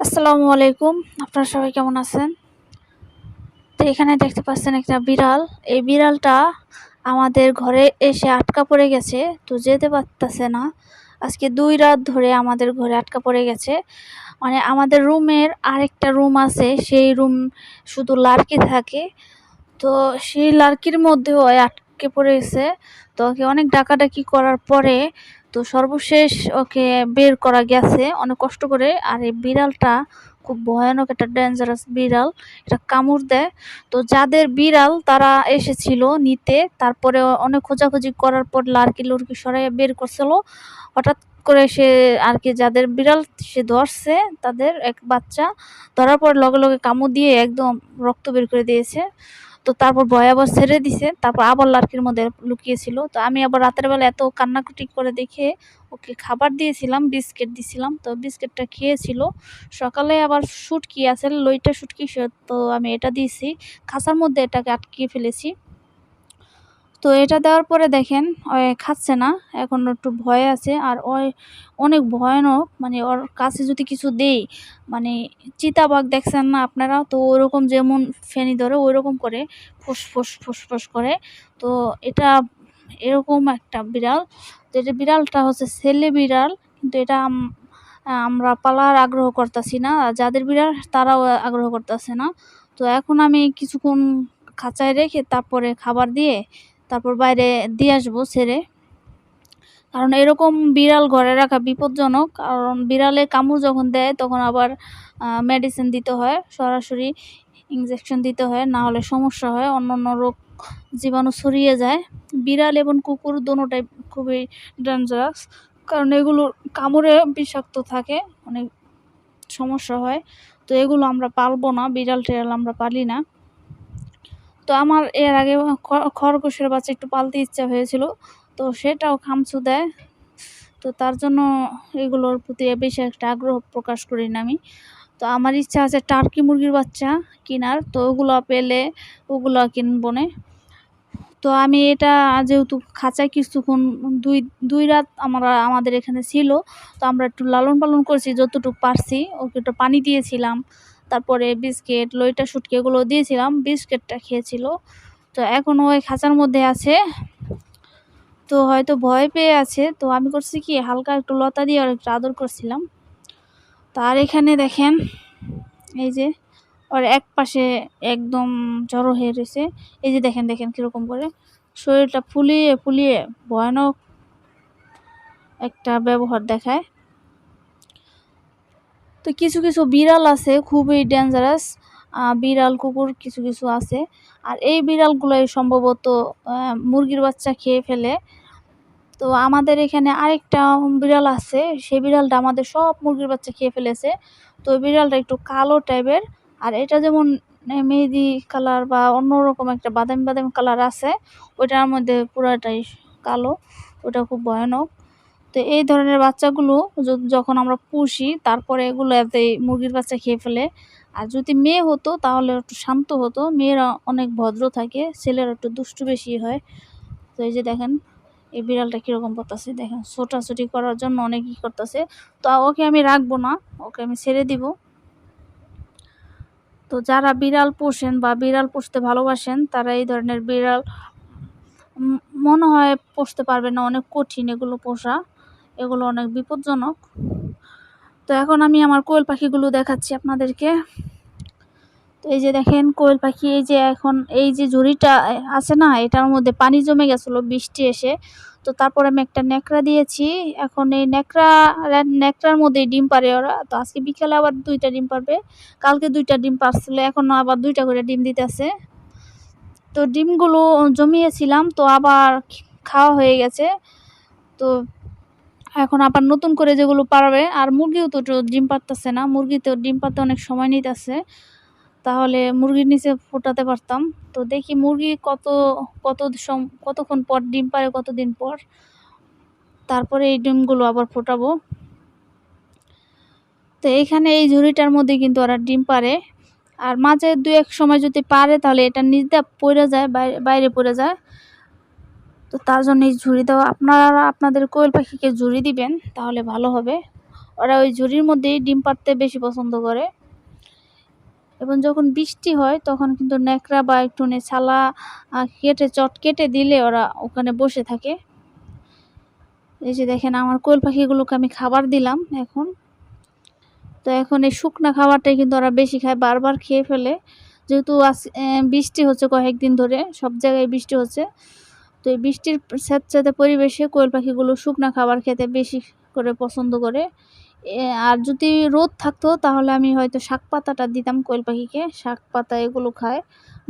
আসসালামু আলাইকুম। আপনারা সবাই কেমন আছেন? তো এখানে দেখতে পাচ্ছেন একটা বিড়াল। এই বিড়ালটা আমাদের ঘরে এসে আটকা পড়ে গেছে, তো যেতে পারতেছে না। আজকে দুই রাত ধরে আমাদের ঘরে আটকা পড়ে গেছে। মানে আমাদের রুমের আরেকটা রুম আছে, সেই রুম শুধু লার্কি থাকে। তো সেই লার্কির মধ্যেও আটকে পড়ে গেছে। তো ওকে অনেক ডাকাডাকি করার পরে তো সর্বশেষ ওকে বের করা গেছে অনেক কষ্ট করে। আর এই বিড়ালটা খুব ভয়ানক একটা ডেঞ্জারাস বিড়াল, এটা কামড় দেয়। তো যাদের বিড়াল তারা এসেছিল নিতে, তারপরে অনেক খোঁজাখুঁজি করার পর লার্কি লুরকি সরাই বের করছিল। হঠাৎ করে সে আর কি যাদের বিড়াল সে ধরছে, তাদের এক বাচ্চা ধরার পর লগে লগে কামড় দিয়ে একদম রক্ত বের করে দিয়েছে। তো তারপর ভয়াবহ ছেড়ে দিছে। তারপর আবার লার্কির মধ্যে লুকিয়েছিল। তো আমি আবার রাতের বেলা এত কান্নাকুটি করে দেখে ওকে খাবার দিয়েছিলাম, বিস্কিট দিছিলাম। তো বিস্কিটটা খেয়েছিল। সকালে আবার শুটকি আছে, লইটা শুটকি তো আমি এটা দিয়েছি। খাঁচার মধ্যে এটাকে আটকিয়ে ফেলেছি। তো এটা দেওয়ার পরে দেখেন ওই খাচ্ছে না, এখন একটু ভয় আছে, আর ওই অনেক ভয়ানক মানে ওর কাছে যদি কিছু দেই মানে চিতাবাঘ দেখছেন না আপনারা, তো ওরকম যেমন ফেনি ধরে ওই রকম করে ফুসফুস ফুসফুস করে। তো এটা এরকম একটা বিড়াল তো এটা বিড়ালটা হচ্ছে ছেলে বিড়াল, কিন্তু এটা আমরা পালার আগ্রহ করতেছি না যাদের বিড়াল তারাও আগ্রহ করতেছে না। তো এখন আমি কিছুক্ষণ খাঁচায় রেখে তারপরে খাবার দিয়ে তারপর বাইরে দিয়ে আসব ছেড়ে। কারণ এরকম বিড়াল ঘরে রাখা বিপজ্জনক। কারণ বিড়ালে কামড় যখন দেয়, তখন আবার মেডিসিন দিতে হয়, সরাসরি ইঞ্জেকশন দিতে হয়, না হলে সমস্যা হয় অন্য অন্য রোগ জীবাণু ছড়িয়ে যায়। বিড়াল এবং কুকুর দোনোটাই খুবই ডেঞ্জারাস কারণ এগুলোর কামড়ে বিষাক্ত থাকে, অনেক সমস্যা হয়। তো এগুলো আমরা পালবো না বিড়াল টিড়াল আমরা পালি না। তো আমার এর আগে খরগোশের বাচ্চা একটু পালতে ইচ্ছা হয়েছিল, তো সেটাও খামচু দেয়। তো তার জন্য এগুলোর প্রতি বেশি একটা আগ্রহ প্রকাশ করি না আমি। তো আমার ইচ্ছা আছে টার্কি মুরগির বাচ্চা কেনার, তো ওগুলো পেলে ওগুলো কিনবো না। তো আমি এটা যেহেতু খাঁচায় কিছুক্ষণ দুই দুই রাত আমরা, আমাদের এখানে ছিল, তো আমরা একটু লালন পালন করছি, যতটুকু পারছি, ওকে একটু পানি দিয়েছিলাম। তারপরে বিস্কিট, লইটা, শুটকি এগুলো দিয়েছিলাম, বিস্কিটটা খেয়েছিল। তো এখন ওই খাঁচার মধ্যে আছে। তো হয়তো ভয় পেয়ে আছে। তো আমি করছি কি, হালকা একটু লতা দিয়ে আর একটু আদর করছিলাম। তার এখানে দেখেন, এই যে ওর এক পাশে একদম জড়ো হয়ে রয়েছে। এই যে দেখেন দেখেন কীরকম করে। শরীরটা ফুলিয়ে ফুলিয়ে ভয়ানক একটা ব্যবহার দেখায়। তো কিছু কিছু বিড়াল আছে, খুবই ডেঞ্জারাস বিড়াল, কুকুর কিছু কিছু আছে। আর এই বিড়ালগুলোই সম্ভবত মুরগির বাচ্চা খেয়ে ফেলে। তো আমাদের এখানে আরেকটা বিড়াল আছে, সেই বিড়ালটা আমাদের সব মুরগির বাচ্চা খেয়ে ফেলেছে। তো বিড়ালটা একটু কালো টাইপের, আর এটা যেমন মেহেদি কালার বা অন্যরকম একটা বাদামি বাদামি কালার আছে ওইটার মধ্যে পুরাটাই কালো, ওটা খুব ভয়ানক। তো এই ধরনের বাচ্চাগুলো যখন আমরা পুষি, তারপরে এগুলো এতে মুরগির বাচ্চা খেয়ে ফেলে। আর যদি মেয়ে হতো, তাহলে একটু শান্ত হতো। মেয়েরা অনেক ভদ্র থাকে, ছেলেরা একটু দুষ্টু বেশি হয়। তো এই যে দেখেন, এই বিড়ালটা কীরকম করতেছে, দেখেন, ছোটাছুটি করার জন্য অনেকই করতেছে। তো ওকে আমি রাখব না, ওকে আমি ছেড়ে দিব। তো যারা বিড়াল পোষেন বা বিড়াল পুষতে ভালোবাসেন, তারা এই ধরনের বিড়াল মনে হয় পুষতে পারবে না, অনেক কঠিন এগুলো পোষা। এগুলো অনেক বিপজ্জনক। তো এখন আমি আমার কোয়েল পাখিগুলো দেখাচ্ছি আপনাদেরকে। তো এই যে দেখেন, কোয়েল পাখি, এই যে এখন এই যে ঝুড়িটা আছে না, এটার মধ্যে পানি জমে গেছিল, বৃষ্টি এসে। তো তারপর আমি একটা ন্যাকড়া দিয়েছি। এখন এই ন্যাকড়া ন্যাকড়ার মধ্যেই ডিম পারে ওরা। তো আজকে বিকালে আবার দুইটা ডিম পারবে কালকে দুইটা ডিম পারছিল এখন আবার দুইটা করে ডিম দিতেছে। তো ডিমগুলো জমিয়েছিলাম, তো আবার খাওয়া হয়ে গেছে। তো এখন আবার নতুন করে যেগুলো পারবে, আর মুরগিও তো ডিম পারতেছে না, মুরগিতেও ডিম পারতে অনেক সময় নিতেছে। তাহলে মুরগির নিচে ফোটাতে পারতাম। তো দেখি মুরগি কত কত কতক্ষণ পর ডিম পারে, কতদিন পর। তারপরে এই ডিমগুলো আবার ফোটাবো। তো এইখানে এই ঝুড়িটার মধ্যে কিন্তু ওরা ডিম পারে। আর মাঝে দু এক সময় যদি পারে, তাহলে এটা নিজে পড়ে যায় বাইরে পড়ে যায়। তো তার জন্য এই ঝুড়ি দেওয়া, আপনারা আপনাদের কোয়েল পাখিকে ঝুড়ি দিবেন, তাহলে ভালো হবে। ওরা ওই ঝুড়ির মধ্যেই ডিম পাড়তে বেশি পছন্দ করে। এবং যখন বৃষ্টি হয়, তখন কিন্তু ন্যাকড়া বা একটু ছালা কেটে, চট কেটে দিলে ওরা ওখানে বসে থাকে। এই যে দেখেন, আমার কোয়েল পাখিগুলোকে আমি খাবার দিলাম এখন। তো এখন এই শুকনা খাবারটাই কিন্তু ওরা বেশি খায়, বারবার খেয়ে ফেলে। যেহেতু আজ বৃষ্টি হচ্ছে কয়েকদিন ধরে, সব জায়গায় বৃষ্টি হচ্ছে। তো এই বৃষ্টির স্যাঁতস্যাঁতে পরিবেশে কোয়েল পাখিগুলো শুকনা খাবার খেতে বেশি করে পছন্দ করে। আর যদি রোদ থাকতো, তাহলে আমি হয়তো শাক পাতাটা দিতাম কোয়েল পাখিকে। শাক পাতা এগুলো খায়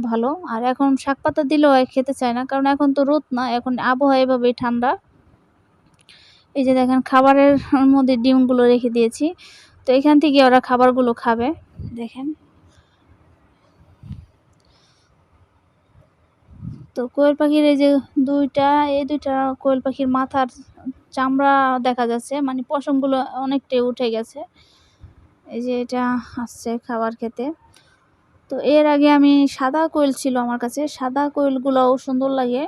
ভালো। আর এখন শাক পাতা দিলেও খেতে চায় না, কারণ এখন তো রোদ না, এখন আবহাওয়া এভাবেই ঠান্ডা। এই যে দেখেন, খাবারের মধ্যে ডিমগুলো রেখে দিয়েছি। তো এখান থেকে ওরা খাবারগুলো খাবে। দেখেন। তো কোয়েল পাখির এই যে দুইটা, এই দুইটা কোয়েল পাখির মাথার চামড়া দেখা যাচ্ছে মানে পশমগুলো অনেকটাই উঠে গেছে। এই যে এটা আসছে খাবার খেতে। তো এর আগে আমি সাদা কোয়েল ছিল আমার কাছে, সাদা কোয়েলগুলোও সুন্দর লাগে।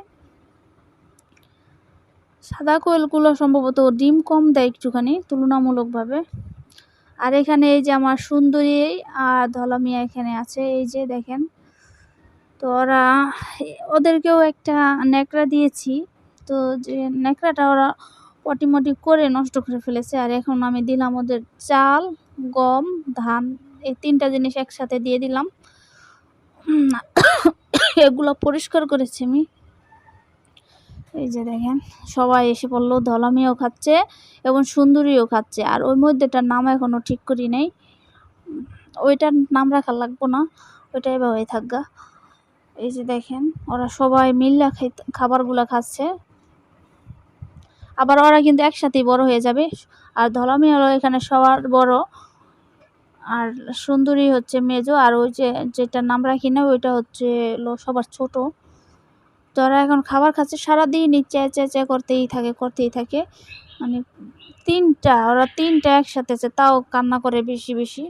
সাদা কোয়েলগুলো সম্ভবত ডিম কম দেয় একটুখানি, তুলনামূলকভাবে। আর এখানে এই যে আমার সুন্দরী আর ধলামিয়া এখানে আছে, এই যে দেখেন। তো ওরা, ওদেরকেও একটা ন্যাকড়া দিয়েছি। তো যে ন্যাকড়াটা ওরা পটিমটি করে নষ্ট করে ফেলেছে। আর এখন আমি দিলাম ওদের চাল, গম, ধান, এই তিনটা জিনিস একসাথে দিয়ে দিলাম। এগুলো পরিষ্কার করেছি আমি। এই যে দেখেন, সবাই এসে পড়ল ধলামিও খাচ্ছে এবং সুন্দরীও খাচ্ছে। আর ওই মধ্যেটার নাম এখনও ঠিক করি নেই। ওইটার নাম রাখা লাগবো না। ওইটা এভাবেই থাকগা। এই যে দেখেন, ওরা সবাই মিল্লা খাইতে, খাবারগুলা খাচ্ছে। আবার ওরা কিন্তু একসাথেই বড় হয়ে যাবে। আর ধলামি হলো এখানে সবার বড়। আর সুন্দরী হচ্ছে মেজো, আর ওই যে, যেটা নাম রাখি না, ওইটা হচ্ছে সবার ছোট। ওরা এখন খাবার খাচ্ছে, সারাদিনই চেয়ে চেয়ে চেয়ে করতেই থাকে করতেই থাকে। মানে তিনটা, ওরা তিনটা একসাথে আছে, তাও কান্না করে বেশি বেশি।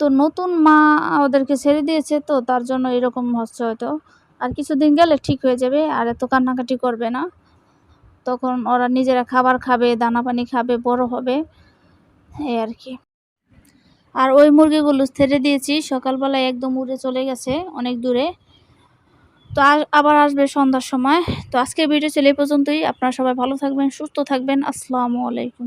তো নতুন মা ওদেরকে ছেড়ে দিয়েছে, তো তার জন্য এরকম হচ্ছে হয়তো। আর কিছুদিন গেলে ঠিক হয়ে যাবে, আর এত কান্নাকাটি করবে না। তখন ওরা নিজেরা খাবার খাবে, দানা পানি খাবে, বড় হবে, এই আর কি। আর ওই মুরগিগুলো ছেড়ে দিয়েছি, সকালবেলায় একদম উড়ে চলে গেছে, অনেক দূরে। তো আবার আসবে সন্ধ্যার সময়। তো আজকের ভিডিও ছিল এই পর্যন্তই। আপনারা সবাই ভালো থাকবেন, সুস্থ থাকবেন। আসসালামু আলাইকুম।